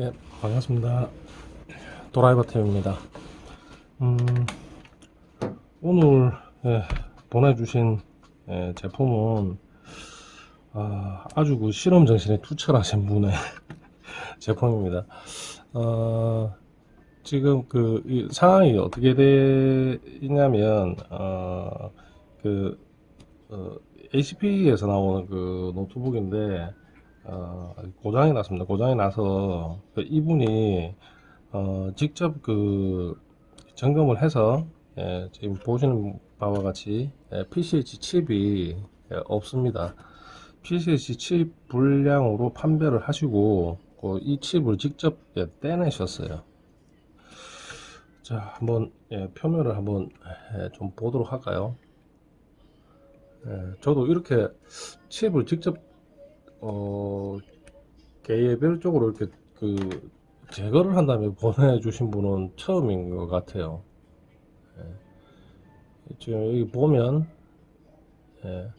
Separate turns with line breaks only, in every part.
예, 반갑습니다. 도라이버 템입니다. 음, 오늘 예, 보내주신 예, 제품은 아, 아주 그 실험 정신에 투철하신 분의 제품입니다. 어, 지금 그이 상황이 어떻게 되냐면 어, 그 어, HP에서 나오는 그 노트북인데 어, 고장이 났습니다. 고장이 나서 그 이분이 어, 직접 그 점검을 해서 예, 지금 보시는 바와 같이 예, PCH 칩이 예, 없습니다. PCH 칩 불량으로 판별을 하시고 그 이 칩을 직접 예, 떼내셨어요. 자, 한번 예, 표면을 한번 예, 좀 보도록 할까요? 예, 저도 이렇게 칩을 직접 어, 개별적으로 이렇게 그 제거를 한 다음에 보내주신 분은 처음인 것 같아요. 예. 지금 여기 보면 예,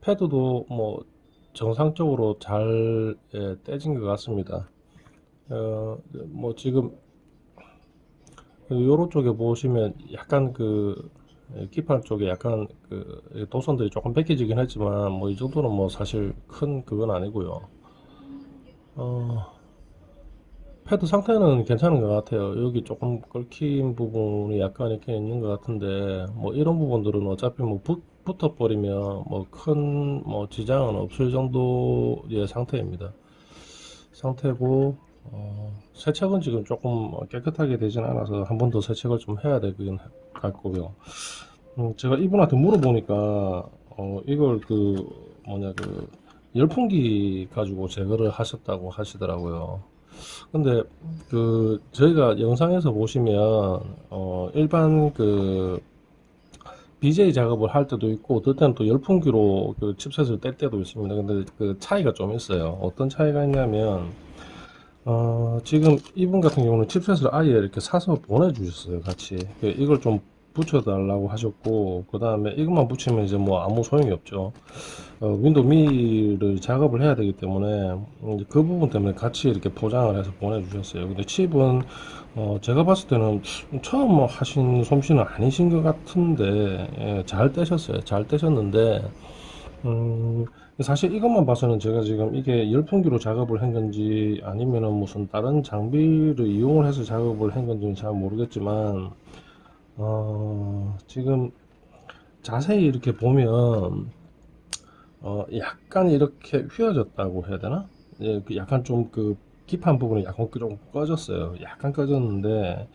패드도 뭐 정상적으로 잘 예, 떼진 것 같습니다. 어, 뭐 지금 요로 쪽에 보시면 약간 그 예, 기판 쪽에 약간 그 도선들이 조금 벗겨지긴 했지만 뭐 이 정도는 뭐 사실 큰 그건 아니고요. 어, 패드 상태는 괜찮은 것 같아요. 여기 조금 긁힌 부분이 약간 이렇게 있는 것 같은데 뭐 이런 부분들은 어차피 뭐 붙, 붙어버리면 뭐 큰뭐 지장은 없을 정도의 상태입니다. 상태고 어, 세척은 지금 조금 깨끗하게 되진 않아서 한 번 더 세척을 좀 해야 되긴 할 거고요. 음, 제가 이분한테 물어보니까 어, 이걸 그 뭐냐 그 열풍기 가지고 제거를 하셨다고 하시더라고요. 근데 그 저희가 영상에서 보시면 어, 일반 그 BJ 작업을 할 때도 있고 어떨 때는 또 열풍기로 그 칩셋을 뗄 때도 있습니다. 근데 그 차이가 좀 있어요. 어떤 차이가 있냐면 어, 지금 이분 같은 경우는 칩셋을 아예 이렇게 사서 보내주셨어요, 같이. 그 이걸 좀 붙여달라고 하셨고, 그 다음에 이것만 붙이면 이제 뭐 아무 소용이 없죠. 어, 윈도우 미를 작업을 해야 되기 때문에, 이제 그 부분 때문에 같이 이렇게 포장을 해서 보내주셨어요. 근데 칩은, 어, 제가 봤을 때는 처음 뭐 하신 솜씨는 아니신 것 같은데, 예, 잘 떼셨어요. 잘 떼셨는데, 음, 사실 이것만 봐서는 제가 지금 이게 열풍기로 작업을 한 건지 아니면은 무슨 다른 장비를 이용을 해서 작업을 한 건지는 잘 모르겠지만, 어, 지금 자세히 이렇게 보면, 어, 약간 이렇게 휘어졌다고 해야 되나? 예, 그 약간 좀그 깁한 부분이 약간 좀 꺼졌어요. 약간 꺼졌는데,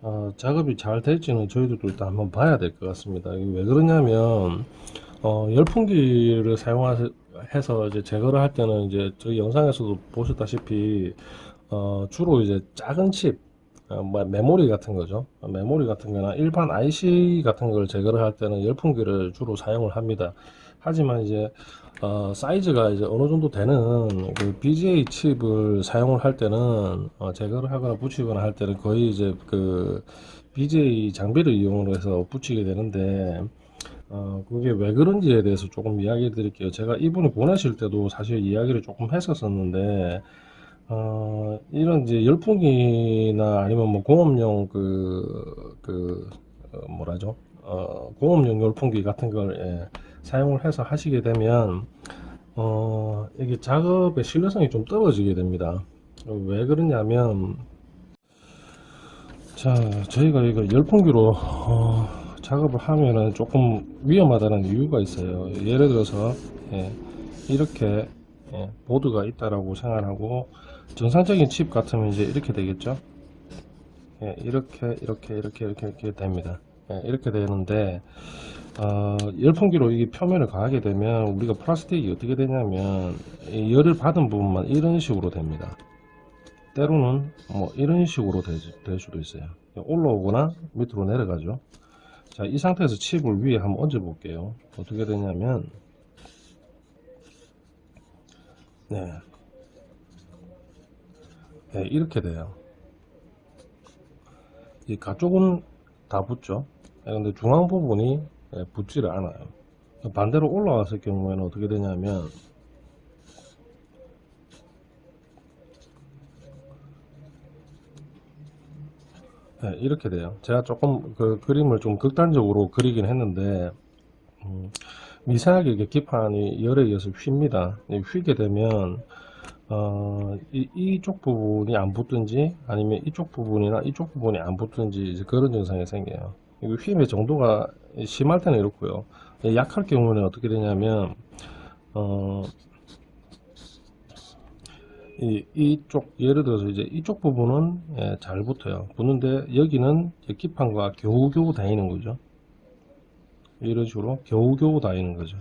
어, 작업이 잘 될지는 저희들도 일단 한번 봐야 될 것 같습니다. 왜 그러냐면, 어, 열풍기를 사용해서 이제 제거를 할 때는 이제 저희 영상에서도 보셨다시피 어, 주로 이제 작은 칩, 어, 뭐 메모리 같은 거죠. 어, 메모리 같은 거나 일반 IC 같은 걸 제거를 할 때는 열풍기를 주로 사용을 합니다. 하지만 이제 어, 사이즈가 이제 어느 정도 되는 그 BGA 칩을 사용을 할 때는 어, 제거를 하거나 붙이거나 할 때는 거의 이제 그 BGA 장비를 이용해서 붙이게 되는데 어, 그게 왜 그런지에 대해서 조금 이야기 드릴게요. 제가 이분이 보내실 때도 사실 이야기를 조금 했었었는데, 어, 이런 이제 열풍기나 아니면 뭐 공업용 그, 그, 어, 뭐라죠? 어, 공업용 열풍기 같은 걸 예, 사용을 해서 하시게 되면, 어, 이게 작업의 신뢰성이 좀 떨어지게 됩니다. 어, 왜 그러냐면, 자, 저희가 이거 열풍기로, 어, 작업을 하면은 조금 위험하다는 이유가 있어요. 예를 들어서 예, 이렇게 예, 보드가 있다라고 생각하고 정상적인 칩 같으면 이제 이렇게 되겠죠. 예, 이렇게 이렇게 이렇게 이렇게 이렇게 됩니다. 예, 이렇게 되는데 어, 열풍기로 이게 표면을 가하게 되면 우리가 플라스틱이 어떻게 되냐면 이 열을 받은 부분만 이런 식으로 됩니다. 때로는 뭐 이런 식으로 될, 될 수도 있어요. 올라오거나 밑으로 내려가죠. 자, 이 상태에서 칩을 위에 한번 얹어 볼게요. 어떻게 되냐면, 네. 네, 이렇게 돼요. 이 가쪽은 다 붙죠. 네, 근데 중앙 부분이 네, 붙지를 않아요. 반대로 올라왔을 경우에는 어떻게 되냐면, 네, 이렇게 돼요. 제가 조금 그 그림을 좀 극단적으로 그리긴 했는데, 음, 미세하게 이게 기판이 열에 의해서 휩니다. 이 휘게 되면, 어, 이, 이쪽 부분이 안 붙든지, 아니면 이쪽 부분이나 이쪽 부분이 안 붙든지, 이제 그런 증상이 생겨요. 이거 휘임의 정도가 심할 때는 이렇고요. 약할 경우는 어떻게 되냐면, 어, 이, 이쪽, 예를 들어서 이제 이쪽 부분은 예, 잘 붙어요. 붙는데 여기는 기판과 겨우겨우 다니는 거죠. 이런 식으로 겨우겨우 다니는 거죠.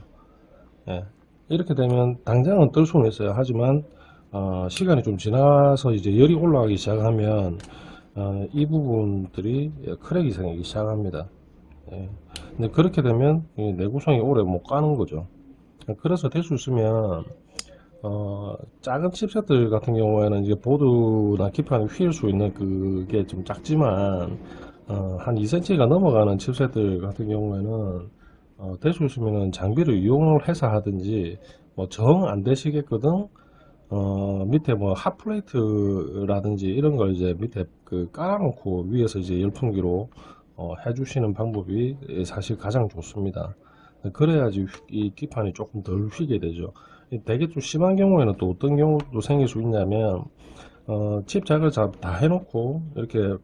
예. 이렇게 되면 당장은 뜰 수는 있어요. 하지만 어, 시간이 좀 지나서 이제 열이 올라가기 시작하면 어, 이 부분들이 예, 크랙이 생기기 시작합니다. 예. 근데 그렇게 되면 이 내구성이 오래 못 가는 거죠. 그래서 될 수 있으면 어, 작은 칩셋들 같은 경우에는 이제 보드나 기판이 휠수 있는 그게 좀 작지만, 어, 한 2cm가 넘어가는 칩셋들 같은 경우에는, 어, 될수 있으면은 장비를 이용을 해서 하든지, 뭐 정 안 되시겠거든? 어, 밑에 뭐 핫플레이트라든지 이런 걸 이제 밑에 그 깔아놓고 위에서 이제 열풍기로 어, 해주시는 방법이 사실 가장 좋습니다. 그래야지 휘- 이 기판이 조금 덜 휘게 되죠. 되게 좀 심한 경우에는 또 어떤 경우도 생길 수 있냐면 어, 칩 작을 다, 다 해놓고 이렇게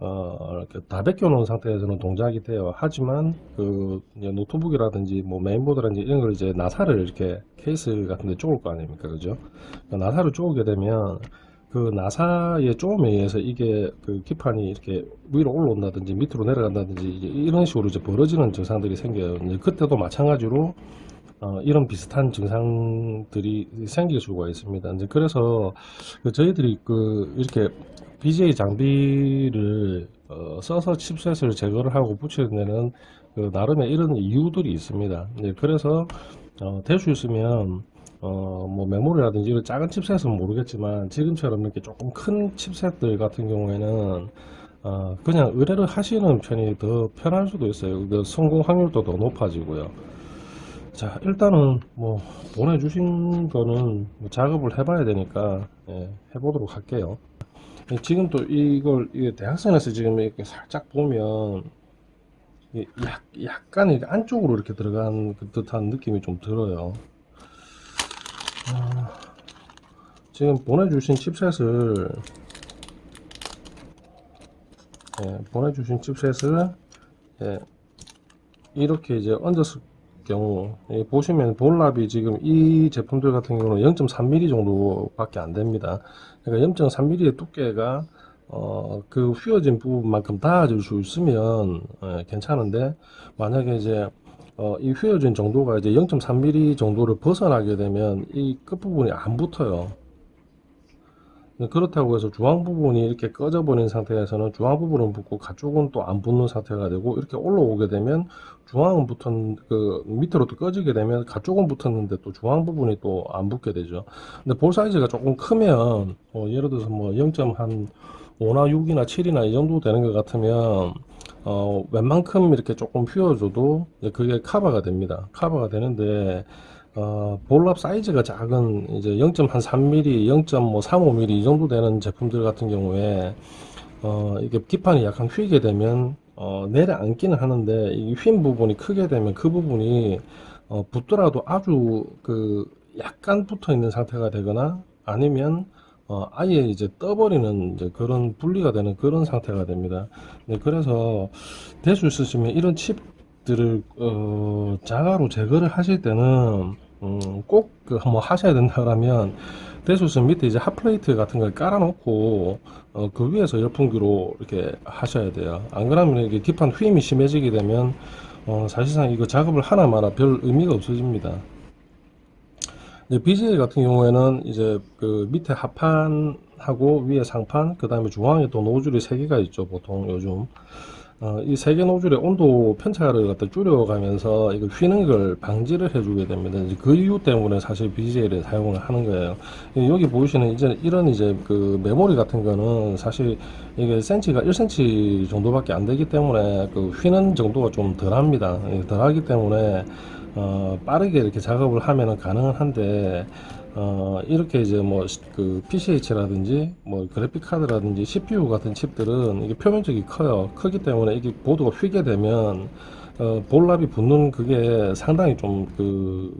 어, 이렇게 다 벗겨 놓은 상태에서는 동작이 돼요. 하지만 그 노트북이라든지 뭐 메인보드라든지 이런 걸 이제 나사를 이렇게 케이스 같은 데 쪼을 거 아닙니까? 그죠? 그 나사를 쪼게 되면 그 나사의 쪼음에 의해서 이게 그 기판이 이렇게 위로 올라온다든지 밑으로 내려간다든지 이런 식으로 이제 벌어지는 증상들이 생겨요. 이제 그때도 마찬가지로 어, 이런 비슷한 증상들이 생길 수가 있습니다. 이제 그래서 그 저희들이 그 이렇게 BJ 장비를 어, 써서 칩셋을 제거를 하고 붙이는 데는 그 나름의 이런 이유들이 있습니다. 이제 그래서 어, 될수 있으면 어, 뭐 메모리라든지 이런 작은 칩셋은 모르겠지만 지금처럼 이렇게 조금 큰 칩셋들 같은 경우에는 어, 그냥 의뢰를 하시는 편이 더 편할 수도 있어요. 그 성공 확률도 더 높아지고요. 자, 일단은 뭐 보내주신 거는 뭐 작업을 해봐야 되니까 예, 해보도록 할게요. 예, 지금 또 이걸 이게 대학생에서 지금 이렇게 살짝 보면 약, 약간 이렇게 안쪽으로 이렇게 들어간 그 듯한 느낌이 좀 들어요. 아, 지금 보내주신 칩셋을 예, 보내주신 칩셋을 예, 이렇게 이제 얹었을 경우 예, 보시면 본랍이 지금 이 제품들 같은 경우는 0.3mm 정도 밖에 안 됩니다. 그러니까 0.3mm의 두께가 어, 그 휘어진 부분만큼 닿아줄 수 있으면 예, 괜찮은데 만약에 이제 어, 이 휘어진 정도가 이제 0.3mm 정도를 벗어나게 되면 이 끝부분이 안 붙어요. 그렇다고 해서 중앙 부분이 이렇게 꺼져 버린 상태에서는 중앙 부분은 붙고 가쪽은 또 안 붙는 상태가 되고 이렇게 올라오게 되면 중앙은 붙은 그 밑으로 또 꺼지게 되면 가쪽은 붙었는데 또 중앙 부분이 또 안 붙게 되죠. 근데 볼 사이즈가 조금 크면 어, 예를 들어서 뭐 0.한 5나 6이나 7이나 이 정도 되는 것 같으면 어, 웬만큼 이렇게 조금 휘어줘도 그게 커버가 됩니다. 커버가 되는데 어, 볼랍 사이즈가 작은 이제 0.3mm, 0.35mm 이 정도 되는 제품들 같은 경우에 어, 이게 기판이 약간 휘게 되면 어, 내려앉기는 하는데 이 휜 부분이 크게 되면 그 부분이 어, 붙더라도 아주 그 약간 붙어 있는 상태가 되거나 아니면 어, 아예 이제 떠버리는 이제 그런 분리가 되는 그런 상태가 됩니다. 네, 그래서 될 수 있으시면 이런 칩 들을 어, 자가로 제거를 하실 때는 음, 꼭뭐 하셔야 된다 그러면 될수 있으면 밑에 이제 핫플레이트 같은 걸 깔아놓고 어, 그 위에서 열풍기로 이렇게 하셔야 돼요. 안 그러면 이게 기판 휘임이 심해지게 되면 어, 사실상 이거 작업을 하나 마나 별 의미가 없어집니다. 이제 BJ 같은 경우에는 이제 그 밑에 하판하고 위에 상판, 그 다음에 중앙에 또 노즐이 세 개가 있죠, 보통 요즘. 어, 이세개 노즐의 온도 편차를 갖다 줄여가면서 이거 휘는 걸 방지를 해주게 됩니다. 이제 그 이유 때문에 사실 BJ를 사용을 하는 거예요. 여기 보시는 이제 이런 이제 그 메모리 같은 거는 사실 이게 센치가 1cm 정도밖에 안 되기 때문에 그 휘는 정도가 좀 덜합니다. 예, 덜하기 때문에 어, 빠르게 이렇게 작업을 하면은 가능은 한데 어, 이렇게 이제 뭐 그 PCH라든지 뭐 그래픽 카드라든지 CPU 같은 칩들은 이게 표면적이 커요. 크기 때문에 이게 보드가 휘게 되면 어, 볼랍이 붙는 그게 상당히 좀 그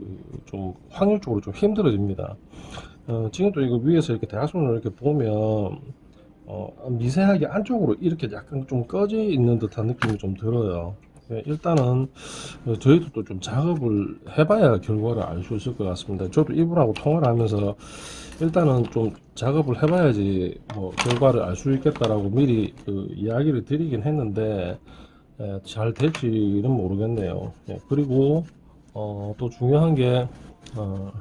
좀 확률적으로 좀 힘들어집니다. 어, 지금도 이거 위에서 이렇게 대각선으로 이렇게 보면 어, 미세하게 안쪽으로 이렇게 약간 좀 꺼져 있는 듯한 느낌이 좀 들어요. 예, 일단은 어, 저희도 또좀 작업을 해봐야 결과를 알 수 있을 것 같습니다. 저도 이분하고 통화를 하면서 일단은 좀 작업을 해봐야지 뭐 결과를 알 수 있겠다라고 미리 그 이야기를 드리긴 했는데 예, 잘 될지는 모르겠네요. 예, 그리고 어, 또 중요한 게 어,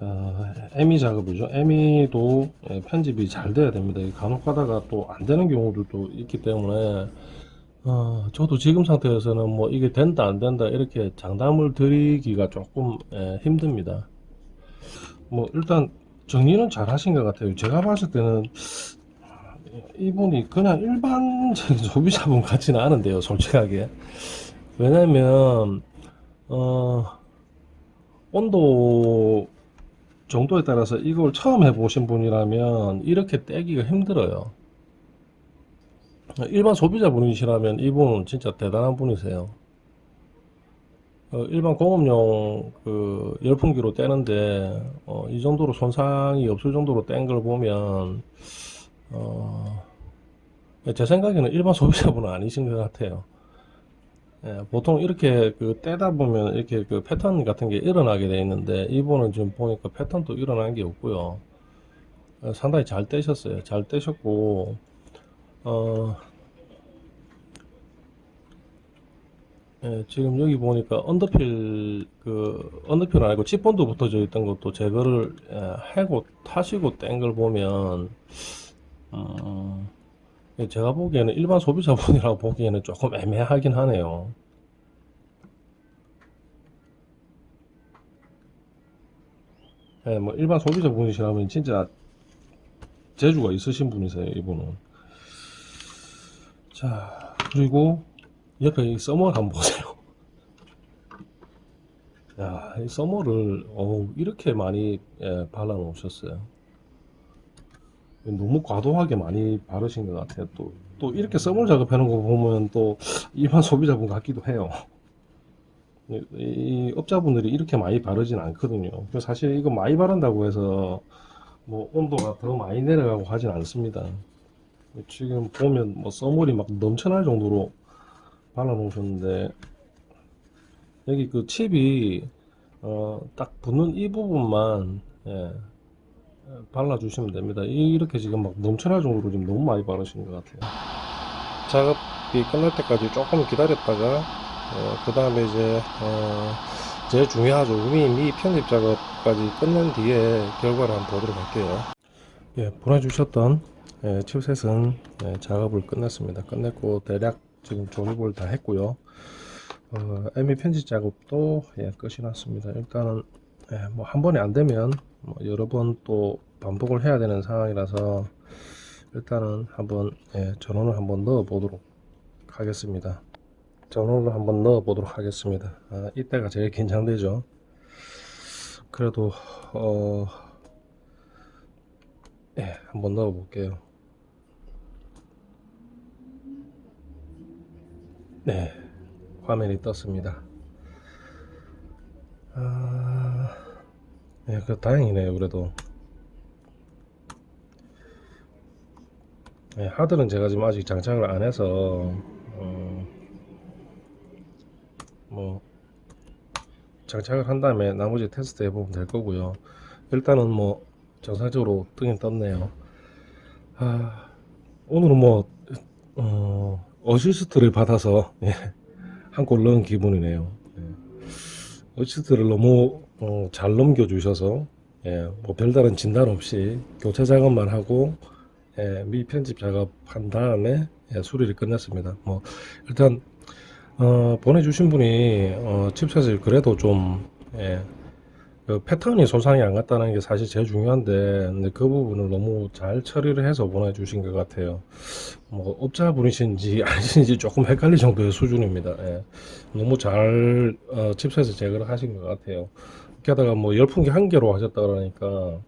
어, 에미 작업이죠. 에미도 예, 편집이 잘 돼야 됩니다. 이 간혹 가다가 또 안 되는 경우들도 있기 때문에 어, 저도 지금 상태에서는 뭐 이게 된다 안 된다 이렇게 장담을 드리기가 조금 예, 힘듭니다. 뭐 일단 정리는 잘 하신 것 같아요. 제가 봤을 때는 이분이 그냥 일반적인 소비자분 같지는 않은데요, 솔직하게. 왜냐면 어, 온도 정도에 따라서 이걸 처음 해보신 분이라면 이렇게 떼기가 힘들어요. 일반 소비자분이시라면 이분은 진짜 대단한 분이세요. 어, 일반 공업용 그 열풍기로 떼는데 어, 이 정도로 손상이 없을 정도로 뗀 걸 보면 어, 제 생각에는 일반 소비자분은 아니신 것 같아요. 예, 보통 이렇게 그 떼다 보면 이렇게 그 패턴 같은 게 일어나게 돼 있는데 이분은 지금 보니까 패턴도 일어난 게 없고요. 어, 상당히 잘 떼셨어요. 잘 떼셨고 어, 예, 지금 여기 보니까 언더필 그 언더필 아니고 칩본드 붙어져 있던 것도 제거를 예, 하고 타시고 뗀 걸 보면 어, 예, 제가 보기에는 일반 소비자분이라고 보기에는 조금 애매하긴 하네요. 예, 뭐 일반 소비자분이시라면 진짜 재주가 있으신 분이세요, 이분은. 자, 그리고 옆에 이 써머를 한번 보세요. 야, 이 써머를 어우, 이렇게 많이 예, 발라 놓으셨어요. 너무 과도하게 많이 바르신 것 같아요. 또, 또 이렇게 써머 작업하는 거 보면 또 일반 소비자분 같기도 해요. 이, 이 업자분들이 이렇게 많이 바르진 않거든요. 사실 이거 많이 바른다고 해서 뭐 온도가 더 많이 내려가고 하진 않습니다. 지금 보면 뭐 써머리 막 넘쳐날 정도로 발라 놓으셨는데 여기 그 칩이 어, 딱 붙는 이 부분만 예, 발라 주시면 됩니다. 이- 이렇게 지금 막 넘쳐날 정도로 지금 너무 많이 바르신 것 같아요. 작업이 끝날 때까지 조금 기다렸다가 그 다음에 이제 어, 제일 중요하죠. 미, 미 편집 작업까지 끝낸 뒤에 결과를 한번 보도록 할게요. 예, 보내주셨던 예, 칩셋은 예, 작업을 끝냈습니다. 끝냈고 대략 지금 조립을 다 했고요. 어, 에미 편집 작업도 예, 끝이 났습니다. 일단은 예, 뭐한 번에 안 되면 뭐 여러 번 또 반복을 해야 되는 상황이라서 일단은 한번 예, 전원을 한번 넣어 보도록 하겠습니다. 전원을 한번 넣어 보도록 하겠습니다. 아, 이때가 제일 긴장되죠. 그래도 어, 예, 한번 넣어 볼게요. 네, 화면이 떴습니다. 아, 예, 그 다행이네요. 그래도 예, 하드는 제가 지금 아직 장착을 안 해서 어, 뭐 장착을 한 다음에 나머지 테스트 해보면 될 거고요. 일단은 뭐 정상적으로 뜨긴 떴네요. 아, 오늘은 뭐 어, 어시스트를 받아서 예, 한골 넣은 기분이네요. 예. 어시스트를 너무 어, 잘 넘겨주셔서 예, 뭐 별다른 진단 없이 교체 작업만 하고 예, 미 편집 작업한 다음에 예, 수리를 끝냈습니다. 뭐 일단 어, 보내주신 분이 어, 칩셋을 그래도 좀 예, 그 패턴이 손상이 안 갔다는 게 사실 제일 중요한데 근데 그 부분을 너무 잘 처리를 해서 보내주신 것 같아요. 뭐 업자분이신지 아니신지 조금 헷갈릴 정도의 수준입니다. 예. 너무 잘 어, 칩셋을 제거를 하신 것 같아요. 게다가 뭐 열풍기 한 개로 하셨다 그러니까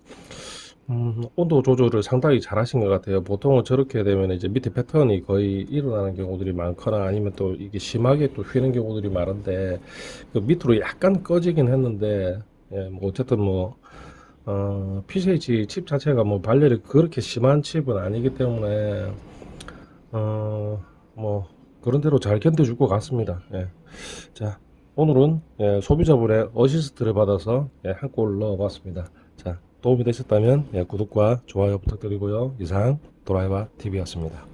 음, 온도 조절을 상당히 잘 하신 것 같아요. 보통은 저렇게 되면 이제 밑에 패턴이 거의 일어나는 경우들이 많거나 아니면 또 이게 심하게 또 휘는 경우들이 많은데 그 밑으로 약간 꺼지긴 했는데 예, 뭐 어쨌든 뭐 어, PCH 칩 자체가 뭐 발열이 그렇게 심한 칩은 아니기 때문에 어, 뭐 그런 대로 잘 견뎌줄 것 같습니다. 예. 자, 오늘은 예, 소비자분의 어시스트를 받아서 예, 한골 넣어봤습니다. 자, 도움이 되셨다면 예, 구독과 좋아요 부탁드리고요. 이상 도라이바 TV였습니다.